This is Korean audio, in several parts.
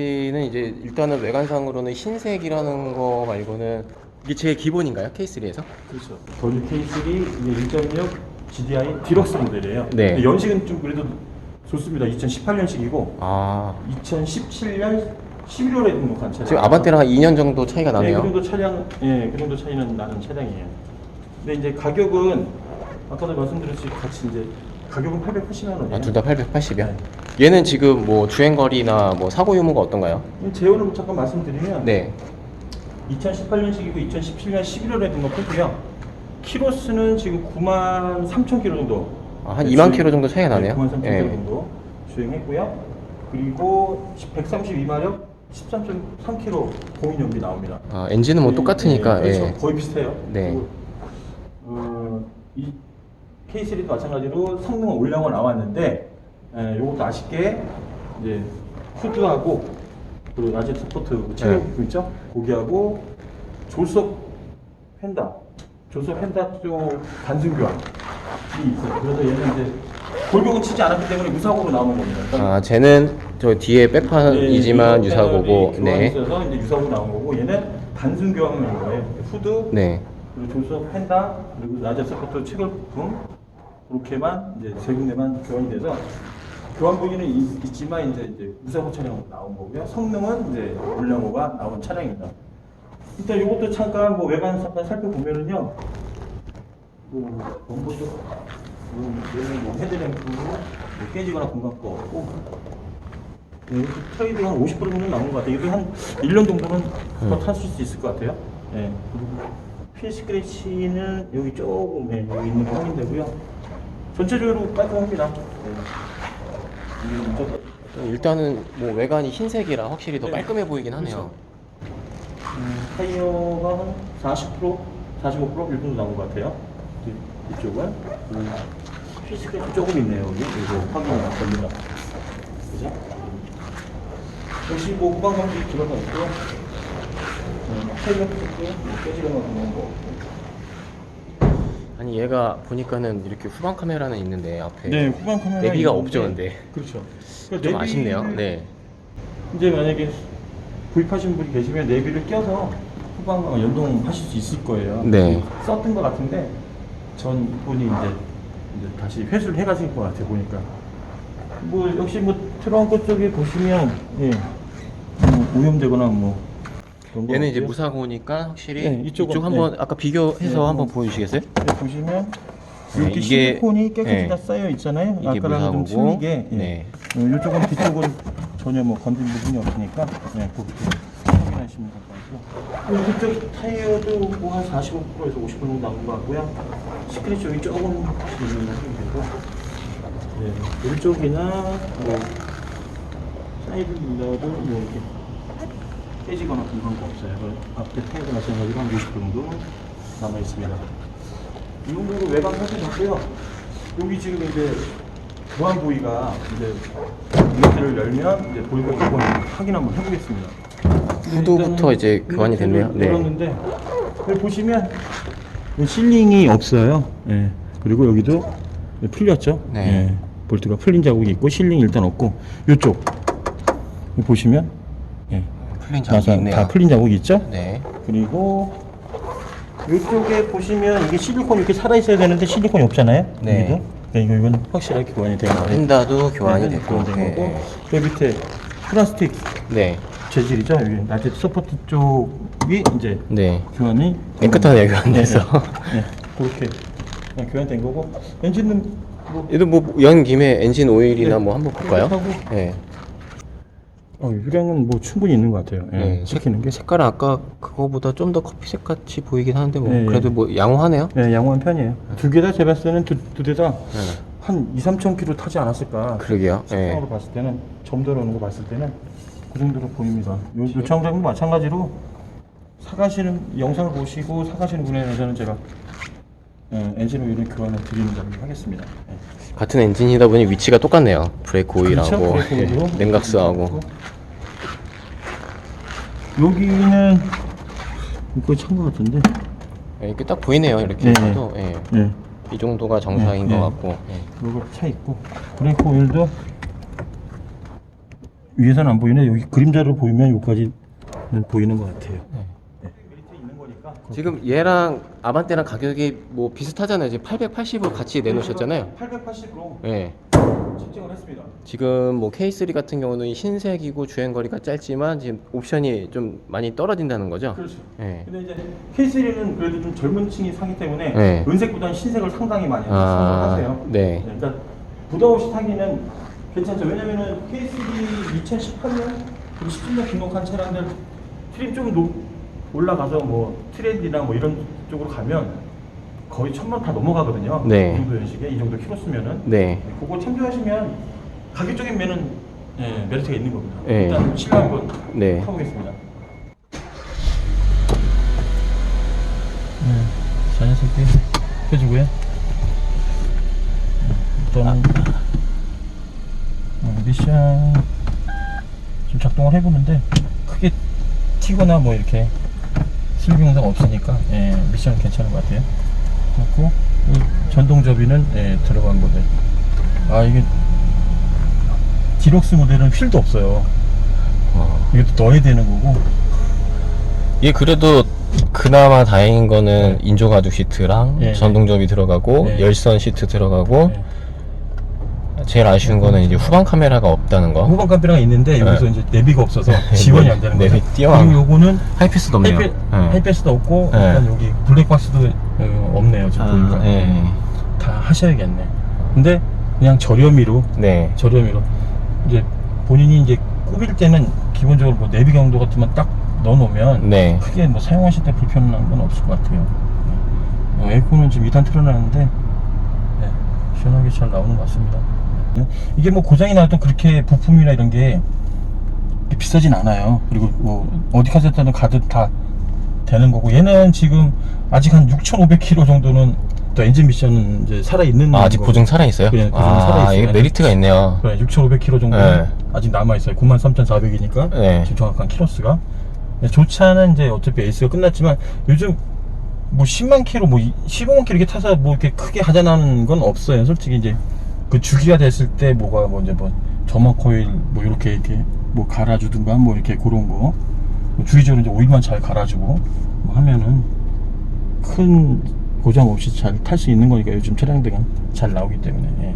K3는 이제 일단은 외관상으로는 흰색이라는 거 말고는 이게 제일 기본인가요? K3에서? 그렇죠. 더뉴 K3 이제 1.6 GDI 디럭스 모델이에요. 네. 근데 연식은 좀 그래도 좋습니다. 2018년식이고 아 2017년 11월에 등록한 차량. 지금 아반떼랑 한 2년 정도 차이가 네, 그 나네요. 정도 차량, 예, 그 정도 차이는 나는 차량이에요. 근데 이제 가격은 아까도 말씀드렸듯이 같이 이제 가격은 880만 원이에요. 아, 둘 다 880이요? 얘는 지금 뭐 주행 거리나 뭐 사고 유무가 어떤가요? 제원을 잠깐 말씀드리면 네. 2018년식이고 2017년 11월에 등록했고요. 키로수는 지금 9만 3천 킬로 정도. 아, 한 2만 킬로 정도 차이가 나네요. 9만 3천 예. 킬로 정도 주행했고요. 그리고 132마력 13.3 킬로 공인 연비 나옵니다. 아, 엔진은 뭐 똑같으니까. 네, 그렇죠. 예. 거의 비슷해요. 네. 그리고, 어, 이 K3도 마찬가지로 성능은 올라가 나왔는데 에, 요것도 아쉽게 이제 후드하고 그리고 라지 스포트 체력 네. 있죠? 고기하고 조수석 펜다 조수석 펜다 쪽 단순 교환이 있어요. 그래서 얘는 이제 골격은 치지 않았기 때문에 무사고로 나오는 겁니다. 그러니까 아, 쟤는 저 뒤에 백판이지만 네, 유사고고. 교환이 네. 있어서 이제 유사고 나온 거고 얘는 단순 교환을 한 거예요. 후드 네. 그리고 조수석 펜다 그리고 라자 서포터 체결 부품 그렇게만 이제 세 군데만 교환이 돼서 교환 부위는 있- 있지만 이제, 이제 무사고 차량으로 나온 거고요. 성능은 이제 올량호가 나온 차량입니다. 일단 이것도 잠깐 뭐 외관 잠깐 살펴보면은요. 쪽 뭐, 얘는 뭐 헤드램프 뭐 깨지거나 공간 거 없고 네, 이것도 트레이드가 한50% 정도 나온 것 같아요. 이거 한 1년 정도는 더 타실 수 있을 것 같아요. 네. 그리고 휠 스크래치는 여기 조금 네, 여기 있는 거 확인되고요. 전체적으로 깔끔합니다. 네. 일단은 뭐 외관이 흰색이라 확실히 더 네. 깔끔해 보이긴 하네요. 음, 타이어가 한 40%, 45% 일부러 나온 것 같아요. 이- 이쪽은. 음, 피스가 조금 있네요, 여기. 이거 확인이 안 됩니다. 그죠? 역시 뭐 후방 감지 기반가 있고요. 음, 타이어 피스도 깨지거나 그런 거. 아니 얘가 보니까는 이렇게 후방 카메라는 있는데 앞에 네, 후방 카메라. 내비가 없죠, 근데. 그렇죠. 좀 아쉽네요. 네. 이제 만약에 구입하신 분이 계시면 내비를 껴서 후방 연동하실 수 있을 거예요. 네. 썼던 것 같은데 전 분이 이제, 이제 다시 회수를 해가실 것 같아요 보니까. 뭐 역시 뭐 트렁크 쪽에 보시면 예, 뭐 오염되거나 뭐 그런 거 얘는 이제 없고요. 무사고니까 확실히 네, 이쪽 이쪽은, 한번 네. 아까 비교해서 네, 한번 한번 보여주시겠어요? 네, 보시면 네, 이렇게 이게- 실리콘이 깨끗이 네. 다 쌓여 있잖아요. 이게 아까랑 좀 무사고고, 틀리게. 예. 네. 어, 이쪽은 뒤쪽은 전혀 뭐 건든 부분이 없으니까 네, 그렇게 확인하시면 될 것 같고요. 이쪽 타이어도 뭐한 45%에서 50% 정도 남은 것 같고요. 스크래치 여기 조금 있는 되고 네, 이쪽이나 뭐 사이드 밀러도 뭐 이렇게 깨지거나 그런 거 없어요. 그 앞에 타이어도 마찬가지로 한50% 정도 남아 있습니다. 이 정도로 외관 살펴봤고요. 여기 지금 이제 보안 부위가 이제 이것들을 열면 이제 보이가 이번 확인 한번 해보겠습니다. 후드부터 이제 교환이 됐네요. 네. 열었는데 여기 보시면 이 실링이 없어요. 예. 그리고 여기도 풀렸죠. 네. 예. 볼트가 풀린 자국이 있고 실링이 일단 없고 이쪽 보시면 예. 풀린 다, 자국이 있네요. 다 풀린 자국이 있죠. 네. 그리고 이쪽에 보시면 이게 실리콘 이렇게 살아 있어야 되는데 실리콘이 없잖아요. 네. 여기도. 네, 이거 이건 확실하게 교환이 된 거예요. 펜다도 교환이 네, 됐고. 교환된 네. 거고. 그 밑에 플라스틱 네. 재질이죠? 여기 나제 서포트 쪽이 이제 네. 교환이 깨끗하네요, 교환돼서. 네, 네. 그렇게 그냥 교환된 거고 엔진은 뭐 얘도 뭐 연 김에 엔진 오일이나 네. 뭐 한번 볼까요? 하고. 네. 어, 유량은 뭐 충분히 있는 것 같아요. 예, 네. 시키는 게. 색깔은 아까 그거보다 좀 더 커피색 같이 보이긴 하는데 뭐 네, 그래도 네. 뭐 양호하네요. 네, 양호한 편이에요. 두 개 다 제가 쓰는 두 대 다 한 네. 2, 3천 킬로 타지 않았을까. 그러게요. 네. 색상으로 봤을 때는 점 들어 오는 거 봤을 때는 그 정도로 보입니다. 요, 요 차량도 마찬가지로 사가시는 영상을 보시고 사가시는 분에 대해서는 제가 어, 엔진 오일을 교환을 드리는 걸로 하겠습니다. 네. 같은 엔진이다 보니 위치가 똑같네요. 브레이크 오일하고 그렇죠? 브레이크 오일로. 예, 냉각수하고. 여기는 이거 찬것 같은데. 예, 이렇게 딱 보이네요. 이렇게 네. 해도 예. 네. 이 정도가 정상인 네, 것 네. 같고. 예. 요거 차 있고 브레이크 오일도 위에서는 안 보이네. 여기 그림자로 보이면 여기까지는 보이는 것 같아요. 네. 메리트 있는 거니까. 지금 얘랑 아반떼랑 가격이 뭐 비슷하잖아요. 지금 880으로 같이 내놓으셨잖아요. 880으로 예. 책정을 했습니다. 지금 뭐 K3 같은 경우는 흰색이고 주행 거리가 짧지만 지금 옵션이 좀 많이 떨어진다는 거죠. 그렇죠. 예. 근데 이제 K3는 그래도 좀 젊은 층이 사기 때문에 네. 은색보다는 흰색을 상당히 많이 아, 선호하세요. 네. 일단 부담 없이 타기는 괜찮죠. 왜냐면은 K3 2018년 그리고 17년 등록한 차량들 트림 좀 높, 올라가서 뭐 트렌디나 뭐 이런 쪽으로 가면 거의 천만 다 넘어가거든요. 네. 이 정도 연식에 이 정도 키로 쓰면은 네. 그거 참조하시면 가격적인 면은 예, 메리트가 있는 겁니다. 네. 일단 실내 한번 네. 타보겠습니다. 네, 자연스럽게 펴주고요. 일단은 어, 미션 좀 작동을 해보는데 크게 튀거나 뭐 이렇게 슬기 영상 없으니까 예, 미션 괜찮은 것 같아요. 그리고 이 전동 접이는 예, 들어간 모델. 아 이게 디럭스 모델은 휠도 없어요. 어. 이것도 넣어야 되는 거고. 얘 그래도 그나마 다행인 거는 인조 가죽 시트랑 예. 전동접이 들어가고 예. 열선 시트 들어가고 예. 제일 아쉬운 거는 이제 후방 카메라가 없다는 거. 후방 카메라가 있는데 여기서 네. 이제 내비가 없어서 지원이 안 되는. 내비 띄워. 그리고 요거는 하이패스도 없네요. 하이패, 예. 하이패스도 없고 네. 일단 여기 블랙박스도 어, 없네요. 지금 보니까 아, 예. 다 하셔야겠네. 근데 그냥 저렴이로 네. 저렴이로 이제 본인이 이제 꾸밀 때는 기본적으로 뭐 내비 경도 같으면 딱 넣어놓으면 네. 크게 뭐 사용하실 때 불편한 건 없을 것 같아요. 어, 에어컨은 지금 2단 틀어놨는데 네, 시원하게 잘 나오는 것 같습니다. 네. 이게 뭐 고장이 나도 그렇게 부품이나 이런 게 비싸진 않아요. 그리고 뭐 어디 카세트는 가도 다 되는 거고 얘는 지금 아직 한 6,500km 정도는 또 엔진 미션은 이제 살아 있는 아, 아직 보증 살아 있어요? 네, 보증 아, 살아 있어요. 이게 메리트가 있네요. 그래 6,500km 정도 네. 아직 남아 있어요. 93,400이니까 네. 지금 정확한 키로수가. 네, 조차는 이제 어차피 에이스가 끝났지만 요즘 뭐 10만 킬로, 뭐 15만 킬로 이렇게 타서 뭐 이렇게 크게 하자나는 건 없어요. 솔직히 이제 그 주기가 됐을 때 뭐가 뭐 이제 뭐 점화 코일 뭐 이렇게 이렇게 뭐 갈아주든가 뭐 이렇게 그런 거뭐 주기적으로 이제 오일만 잘 갈아주고 뭐 하면은 큰 고장 없이 잘 탈 수 있는 거니까 요즘 차량들은 잘 나오기 때문에. 예.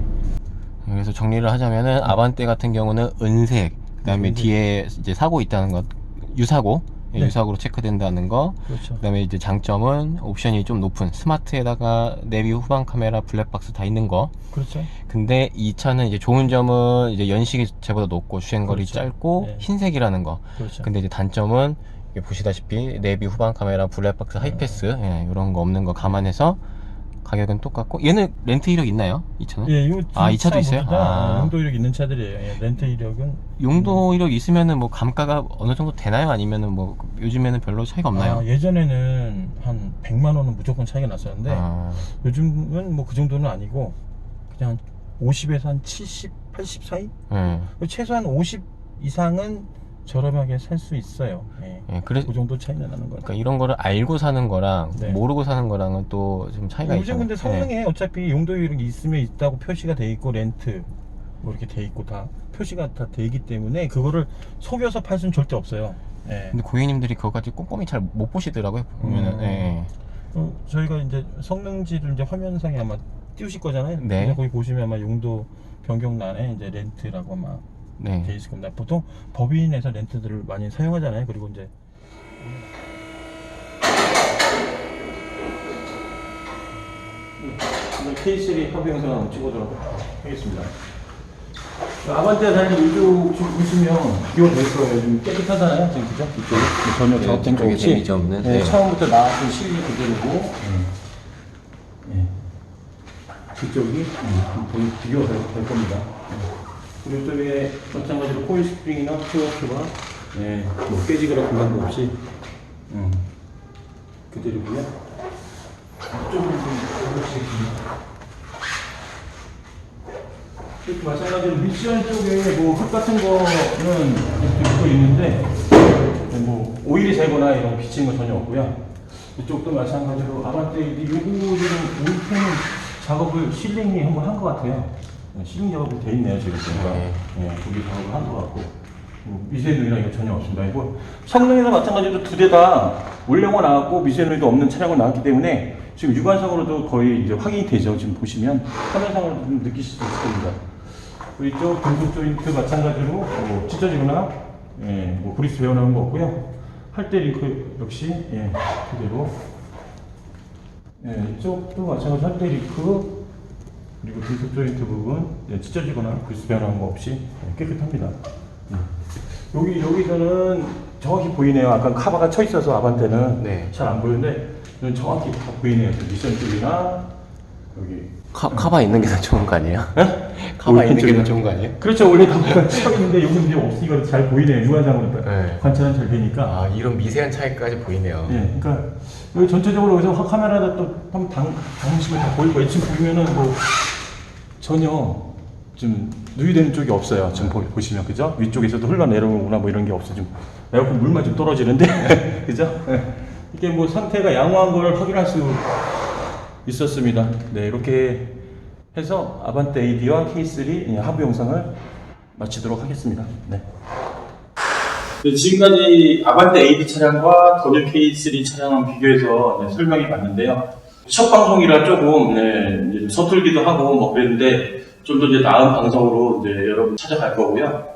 그래서 정리를 하자면은 아반떼 같은 경우는 은색, 그다음에 은색. 뒤에 이제 사고 있다는 것, 유사고, 예, 네. 유사고로 체크된다는 거. 그렇죠. 그다음에 이제 장점은 옵션이 좀 높은 스마트에다가 내비 후방 카메라, 블랙박스 다 있는 거. 그렇죠. 근데 이 차는 이제 좋은 점은 이제 연식이 제보다 높고 주행거리 그렇죠. 짧고 네. 흰색이라는 거. 그렇죠. 근데 이제 단점은 보시다시피 내비 후방 카메라, 블랙박스, 하이패스 예, 이런 거 없는 거 감안해서 가격은 똑같고 얘는 렌트 이력 있나요? 이 차는? 예, 요 아, 이 차도 있어요? 아. 용도 이력 있는 차들이에요. 예, 렌트 이력은 용도 이력 있으면은 뭐 감가가 어느 정도 되나요? 아니면은 뭐 요즘에는 별로 차이가 없나요? 아, 예전에는 한 100만 원은 무조건 차이가 났었는데 아, 요즘은 뭐 그 정도는 아니고 그냥 한 50에서 한 70, 80 사이? 예. 최소한 50 이상은 저렴하게 살 수 있어요. 예. 예, 그래 그 정도 차이는 나는 거예요. 그러니까 이런 거를 알고 사는 거랑 네. 모르고 사는 거랑은 또 좀 차이가 요즘 있잖아요. 근데 예. 성능에 어차피 용도 이력이 있으면 있다고 표시가 돼 있고 렌트 뭐 이렇게 돼 있고 다 표시가 다 되기 때문에 그거를 속여서 팔 수는 절대 없어요. 예. 근데 고객님들이 그거까지 꼼꼼히 잘 못 보시더라고요. 보면은 음. 예, 예. 어, 저희가 이제 성능지를 이제 화면상에 아마 띄우실 거잖아요. 네. 근데 거기 보시면 아마 용도 변경란에 이제 렌트라고 아마 네. 돼 있을 겁니다. 보통 법인에서 렌트들을 많이 사용하잖아요. 그리고 이제 K3 협의 영상 한번 찍어보도록 하겠습니다. 아반떼 달리 이쪽 지금 보시면 비교될 거예요. 지금 깨끗하잖아요. 지금 그죠? 이쪽이 전혀 네, 작업된 거 없이 없는, 네, 네. 처음부터 나왔던 실리 그대로고 네. 그쪽이 음, 보이- 비교가 될, 될 겁니다. 네. 이쪽에 마찬가지로 코일 스프링이나 트워크가 네, 뭐 깨지거나 공간도 없이 음, 그대로고요. 이쪽은 좀 가보시겠습니다. 이렇게 마찬가지로 미션 쪽에 뭐 흙 같은 거는 이렇게 붙어 있는데 뭐 오일이 새거나 이런 비치는 거 전혀 없고요. 이쪽도 마찬가지로 아반떼 이 요거 지금 오일팬 작업을 실링이 한번 한 것 같아요. 네, 실링 작업이 돼 있네요 지금 보니까. 네. 네, 거기 작업을 한 것 같고. 뭐 미세누이랑 이거 전혀 없습니다. 이거 성능에서 마찬가지로 두 대 다 올영어 나왔고 미세누이도 없는 차량으로 나왔기 때문에 지금 육안상으로도 거의 이제 확인이 되죠. 지금 보시면 화면상으로 좀 느끼실 수 있을 겁니다. 그리고 이쪽 금속 조인트 마찬가지로 뭐 찢어지거나 예, 뭐 브리스 배어나온 거 없고요. 할때 링크 역시 예, 그대로 예, 이쪽도 마찬가지로 할때 링크 그리고 금속 조인트 부분 예, 찢어지거나 브리스 배어나온 거 없이 예, 깨끗합니다. 예. 여기 여기서는 정확히 보이네요. 아까 카바가 쳐 있어서 아반떼는 네. 잘 안 보이는데 정확히 다 보이네요. 그 미션 쪽이나 여기 카, 카바 있는 게 더 좋은 거 아니에요? 카바 네? 있는 게 더? 좋은 거 아니에요? 그렇죠. 원래 카바가 쳐 있는데 여기 이제 없으니까 잘 보이네요. 유관상으로 네. 관찰은 잘 되니까. 아 이런 미세한 차이까지 보이네요. 예, 그러니까 여기 전체적으로 여기서 화- 카메라다 또 한번 당, 당시면 다 보일 거예요. 지금 보면은 뭐 전혀 좀 누유되는 쪽이 없어요. 지금 보, 보시면 그죠? 위쪽에서도 흘러내려오거나 뭐 이런 게 없어. 지금 에어컨 물만 좀 떨어지는데 그죠? 예. 이게 뭐 상태가 양호한 걸 확인할 수 있었습니다. 네, 이렇게 해서 아반떼 AD와 K3 하부 영상을 마치도록 하겠습니다. 네. 네, 지금까지 아반떼 AD 차량과 더뉴 K3 차량을 비교해서 네, 설명해 봤는데요. 첫 방송이라 조금 네, 서툴기도 하고 뭐 그랬는데 좀 더 이제 나은 방송으로 이제 여러분 찾아갈 거고요.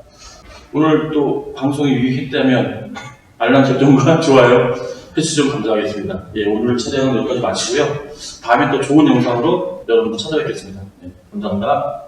오늘 또 방송이 유익했다면 알람 설정과 좋아요 해주시면 감사하겠습니다. 예, 오늘 촬영은 여기까지 마치고요. 다음에 또 좋은 영상으로 여러분들 찾아뵙겠습니다. 네, 감사합니다.